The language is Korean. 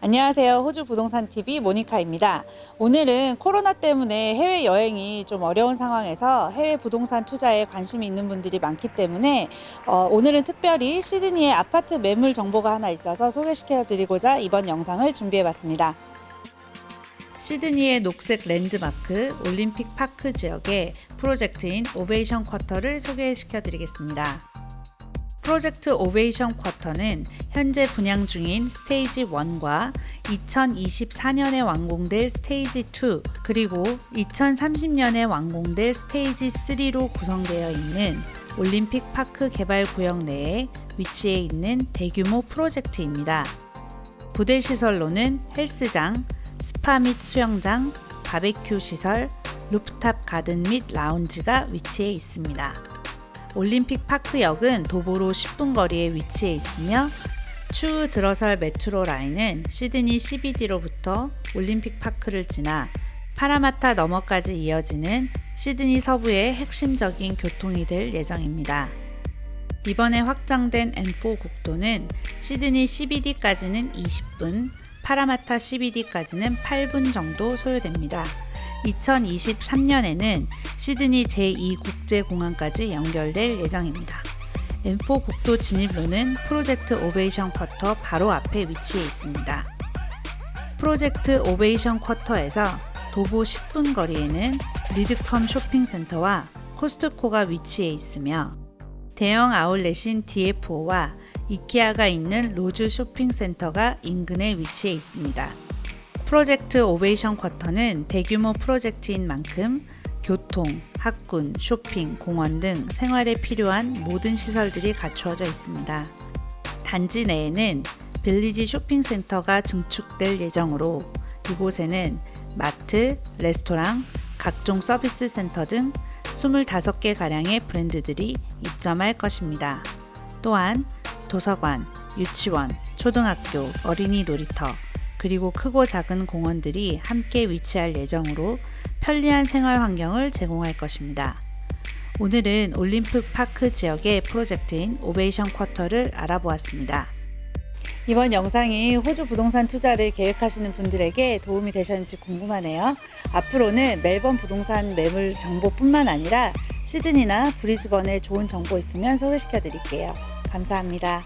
안녕하세요. 호주 부동산 TV 모니카입니다. 오늘은 코로나 때문에 해외 여행이 좀 어려운 상황에서 해외 부동산 투자에 관심이 있는 분들이 많기 때문에 어, 오늘은 특별히 시드니의 아파트 매물 정보가 하나 있어서 소개시켜 드리고자 이번 영상을 준비해 봤습니다. 시드니의 녹색 랜드마크 올림픽 파크 지역의 프로젝트인 오베이션 쿼터를 소개시켜 드리겠습니다. 프로젝트 오베이션 쿼터는 현재 분양 중인 스테이지 1과 2024년에 완공될 스테이지 2 그리고 2030년에 완공될 스테이지 3로 구성되어 있는 올림픽 파크 개발 구역 내에 위치해 있는 대규모 프로젝트입니다. 부대 시설로는 헬스장, 스파 및 수영장, 바베큐 시설, 루프탑 가든 및 라운지가 위치해 있습니다. 올림픽 파크역은 도보로 10분 거리에 위치해 있으며 추후 들어설 메트로 라인은 시드니 CBD로부터 올림픽 파크를 지나 파라마타 너머까지 이어지는 시드니 서부의 핵심적인 교통이 될 예정입니다. 이번에 확장된 M4 국도는 시드니 CBD까지는 20분, 파라마타 CBD까지는 8분 정도 소요됩니다. 2023년에는 시드니 제2국제공항까지 연결될 예정입니다. M4 국도 진입로는 프로젝트 오베이션 쿼터 바로 앞에 위치해 있습니다. 프로젝트 오베이션 쿼터에서 도보 10분 거리에는 리드컴 쇼핑센터와 코스트코가 위치해 있으며 대형 아울렛인 DFO와 이케아가 있는 로즈 쇼핑센터가 인근에 위치해 있습니다. 프로젝트 오베이션 쿼터는 대규모 프로젝트인 만큼 교통, 학군, 쇼핑, 공원 등 생활에 필요한 모든 시설들이 갖추어져 있습니다. 단지 내에는 빌리지 쇼핑센터가 증축될 예정으로 이곳에는 마트, 레스토랑, 각종 서비스 센터 등 25개 가량의 브랜드들이 입점할 것입니다. 또한 도서관, 유치원, 초등학교, 어린이 놀이터, 그리고 크고 작은 공원들이 함께 위치할 예정으로 편리한 생활 환경을 제공할 것입니다. 오늘은 올림픽 파크 지역의 프로젝트인 오베이션 쿼터를 알아보았습니다. 이번 영상이 호주 부동산 투자를 계획하시는 분들에게 도움이 되셨는지 궁금하네요. 앞으로는 멜번 부동산 매물 정보뿐만 아니라 시드니나 브리즈번에 좋은 정보 있으면 소개시켜 드릴게요. 감사합니다.